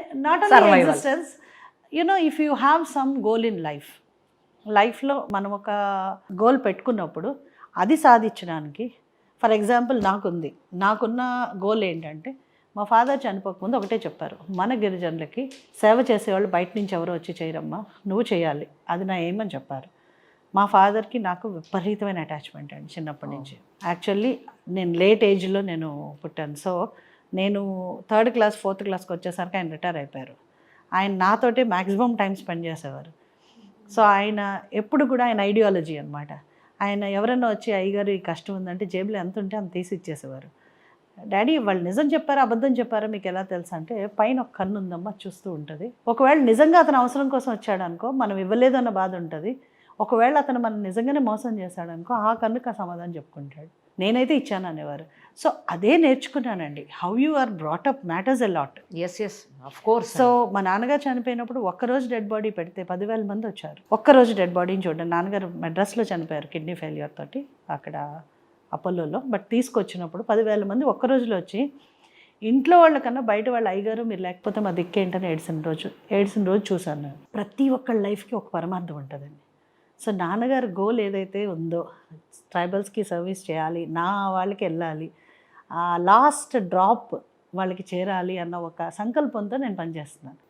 Not only. Existence you know if you have some goal in life లైఫ్లో మనం ఒక goal పెట్టుకున్నప్పుడు అది సాధించడానికి ఫర్ ఎగ్జాంపుల్ నాకుంది. నాకున్న గోల్ ఏంటంటే మా ఫాదర్ చనిపోకముందు ఒకటే చెప్పారు. మన గిరిజనులకి సేవ చేసేవాళ్ళు బయట నుంచి ఎవరో వచ్చి చేయరమ్మా నువ్వు చేయాలి. అది నా ఏమని చెప్పారు. మా ఫాదర్కి నాకు విపరీతమైన అటాచ్మెంట్ అండి చిన్నప్పటి నుంచి. యాక్చువల్లీ నేను లేట్ ఏజ్లో నేను పుట్టాను. సో నేను థర్డ్ క్లాస్ ఫోర్త్ క్లాస్కి వచ్చేసరికి ఆయన రిటైర్ అయిపోయారు. ఆయన నాతోటే మ్యాక్సిమం టైం స్పెండ్ చేసేవారు. సో ఆయన ఎప్పుడు కూడా ఆయన ఐడియాలజీ అనమాట ఆయన ఎవరైనా వచ్చి అయ్యగారు ఈ కష్టం ఉందంటే జేబులో ఎంత ఉంటే అంత తీసి ఇచ్చేసేవారు. డాడీ వాళ్ళు నిజం చెప్పారా అబద్ధం చెప్పారా మీకు ఎలా తెలుసు? అంటే పైన ఒక కన్ను ఉందమ్మా చూస్తూ ఉంటుంది. ఒకవేళ నిజంగా అతను అవసరం కోసం వచ్చాడు అనుకో మనం ఇవ్వలేదు అన్న బాధ ఉంటుంది. ఒకవేళ అతను మనం నిజంగానే మోసం చేశాడు అనుకో ఆ కన్నుకు ఆ సమాధానం చెప్పుకుంటాడు. నేనైతే ఇచ్చాను అనేవారు. సో అదే నేర్చుకున్నానండి. How you are brought up matters a lot yes yes of course so మా నాన్నగారు చనిపోయినప్పుడు ఒక్కరోజు డెడ్ బాడీ పెడితే పదివేల మంది వచ్చారు. ఒక్కరోజు డెడ్ బాడీని చూడండి. నాన్నగారు మెడ్రాస్లో చనిపోయారు కిడ్నీ ఫెయిల్యూర్ తోటి అక్కడ అపోలోలో. బట్ తీసుకొచ్చినప్పుడు పదివేల మంది ఒక్క రోజులో వచ్చి ఇంట్లో వాళ్ళకన్నా బయట వాళ్ళ అయ్యగారు మీరు లేకపోతే మా దిక్కేంటని ఏడ్చిన రోజు ఏడ్చిన రోజు చూశాను ప్రతి ఒక్కళ్ళ లైఫ్కి ఒక పరమార్థం ఉంటుందండి. సో నాన్నగారు గోల్ ఏదైతే ఉందో ట్రైబల్స్కి సర్వీస్ చేయాలి నా వాళ్ళకి వెళ్ళాలి ఆ లాస్ట్ డ్రాప్ వాళ్ళకి చేరాలి అన్న ఒక సంకల్పంతో నేను పనిచేస్తున్నాను.